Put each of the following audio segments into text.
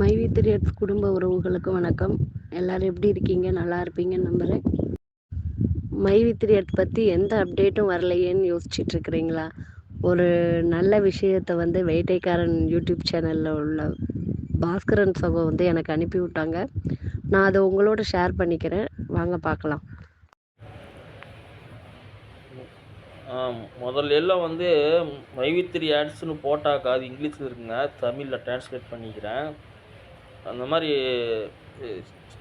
My with rates குடும்ப உறவுகளுக்கு வணக்கம். எல்லாரும் எப்படி இருக்கீங்க? நல்லா இருப்பீங்கன்னு நம்புகிறேன் மை வித் ரேட்ஸ் பற்றி எந்த அப்டேட்டும் வரலையேன்னு யோசிச்சுட்டு இருக்கிறீங்களா? ஒரு நல்ல விஷயத்தை வந்து வேட்டைக்காரன் யூடியூப் சேனலில் உள்ள பாஸ்கரன் சகோ வந்து எனக்கு அனுப்பி விட்டாங்க. நான் அதை உங்களோட ஷேர் பண்ணிக்கிறேன். வாங்க பார்க்கலாம். முதல்ல எல்லாம் வந்து மைவித்திரி ஆட்ஸ்னு போட்டாக்கா அது இங்கிலீஷில் இருக்குங்க. தமிழில் டிரான்ஸ்லேட் பண்ணிக்கிறேன். அந்த மாதிரி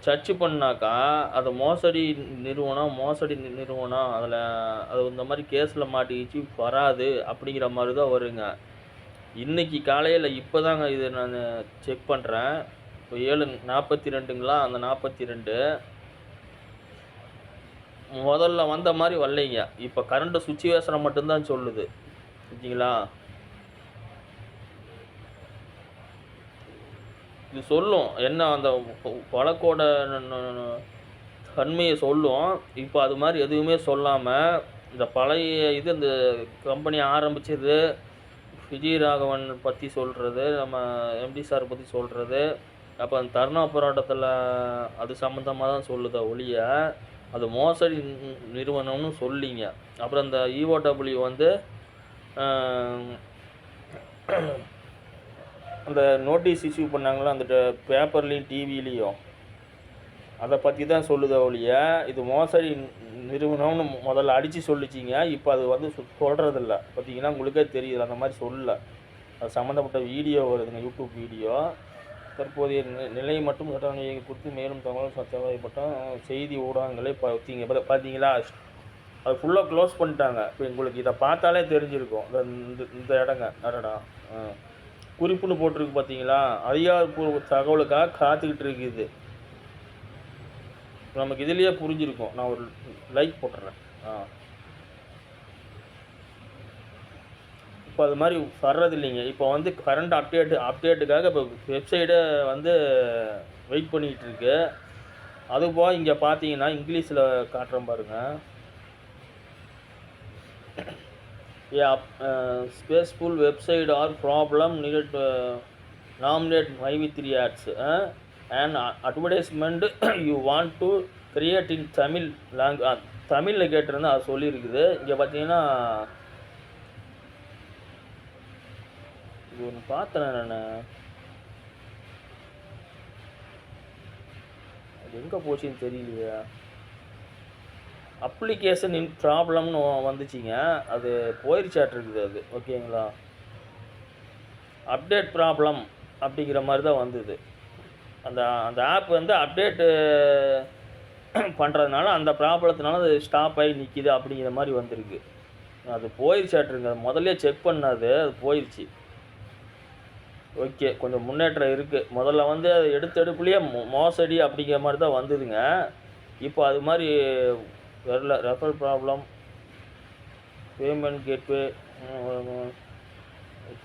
சர்ச் பண்ணாக்கா அது மோசடி நிறுவனம் மோசடி நிறுவனம் அதில் அது இந்த மாதிரி கேஸில் மாட்டிக்கிச்சு வராது அப்படிங்கிற மாதிரி தான் வருங்க. இன்றைக்கி காலையில் இப்போ தாங்க இது நான் செக் பண்ணுறேன் இப்போ ஏழு நாற்பத்தி ரெண்டுங்களா அந்த நாற்பத்தி ரெண்டு முதல்ல வந்த மாதிரி வரலைங்க. இப்போ கரண்ட்டு சுச்சுவேஷனை மட்டும்தான் சொல்லுது. ஓகேங்களா இது சொல்லும். என்ன அந்த வழக்கோட தன்மையை சொல்லும். இப்போ அது மாதிரி எதுவுமே சொல்லாமல் இந்த பழைய இது இந்த கம்பெனி ஆரம்பிச்சது விஜய் ராகவன் பற்றி சொல்கிறது நம்ம எம்டி சார் பற்றி சொல்கிறது அப்போ அந்த தர்ணா போராட்டத்தில் அது சம்மந்தமாக தான் சொல்லுதா ஒழிய அது மோசடி நிறுவனம்னு சொல்லிங்க. அப்புறம் இந்த இஓடபிள்யூ வந்து அந்த நோட்டீஸ் இஷ்யூ பண்ணாங்களா அந்த பேப்பர்லேயும் டிவிலேயும். அதை பற்றி தான் சொல்லுதே ஒழிய இது மோசடி நிறுவனம்னு முதல்ல அடித்து சொல்லிச்சிங்க. இப்போ அது வந்து சொ- பார்த்தீங்கன்னா உங்களுக்கே தெரியுது. அந்த மாதிரி சொல்லல. அது சம்மந்தப்பட்ட வீடியோ வருதுங்க யூடியூப் வீடியோ. தற்போதைய நிலை மட்டும் அட்டவணையை குறித்து மேலும் தகவல் சத்தவாய்ப்பட்ட செய்தி ஊடகங்களே பார்த்தீங்க பார்த்தீங்களா அது ஃபுல்லாக க்ளோஸ் பண்ணிட்டாங்க. இப்போ உங்களுக்கு இதை பார்த்தாலே தெரிஞ்சிருக்கும். இந்த இந்த- இந்த இடங்க. அடடா. ஆ. குறிப்புன்னு போட்டிருக்கு பார்த்தீங்களா அதிகாரப்பூர்வ தகவலுக்காக காத்துக்கிட்டு இருக்குது. நமக்கு இதுலேயே புரிஞ்சிருக்கும். நான் ஒரு லைக் போட்டுறேன். ஆ. இப்போ அது மாதிரி வர்றது இல்லைங்க இப்போ வந்து கரண்ட் அப்டேட் அப்டேட்டுக்காக இப்போ வெப்சைட்டை வந்து வெயிட் பண்ணிக்கிட்டு இருக்கு அதுபோக இங்கே பார்த்தீங்கன்னா இங்கிலீஷில் காட்டுறேன் பாருங்கள் spaceful website or problem needed nominate my with three ads and advertisement you want to create in Tamil long தமிழில் கேட்டிருந்தா அது சொல்லியிருக்குது இங்கே பார்த்தீங்கன்னா ஒன்று பார்த்தேன் நான் அது எங்கே போச்சுன்னு தெரியலையா அப்ளிகேஷன் இன் ப்ராப்ளம்னு வந்துச்சுங்க. அது போயிருச்சாட்டிருக்குது அது. ஓகேங்களா? அப்டேட் ப்ராப்ளம் அப்படிங்கிற மாதிரி தான் வந்தது. அந்த அந்த ஆப் வந்து அப்டேட்டு பண்ணுறதுனால அந்த ப்ராப்ளத்தினால அது ஸ்டாப் ஆகி நிற்கிது அப்படிங்கிற மாதிரி வந்திருக்கு. அது போயிருச்சாட்டிருங்க அது முதல்ல செக் பண்ணது அது போயிடுச்சு ஓகே கொஞ்சம் முன்னேற்றம் இருக்குது முதல்ல வந்து அது எடுத்தெடுப்புலேயே மோசடி அப்படிங்கிற மாதிரி தான் வந்ததுங்க. இப்போ அது மாதிரி வரல. ரெஃபர் ப்ராப்ளம் பேமெண்ட் கேட்வே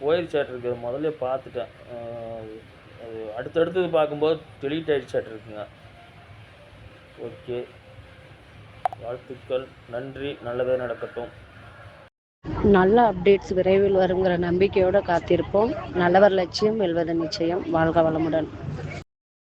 போயிருச்சாட்டிருக்கு முதல்ல பார்த்துட்டேன். அது அடுத்தடுத்தது பார்க்கும்போது டெலீட் ஆகிடுச்சாட்டிருக்குங்க ஓகே. வாழ்த்துக்கள். நன்றி. நல்லதே நடக்கட்டும். நல்ல அப்டேட்ஸ் விரைவில் வருங்கிற நம்பிக்கையோடு காத்திருப்போம். நல்லவர் லட்சியம் வெல்வது நிச்சயம். வாழ்க வளமுடன்.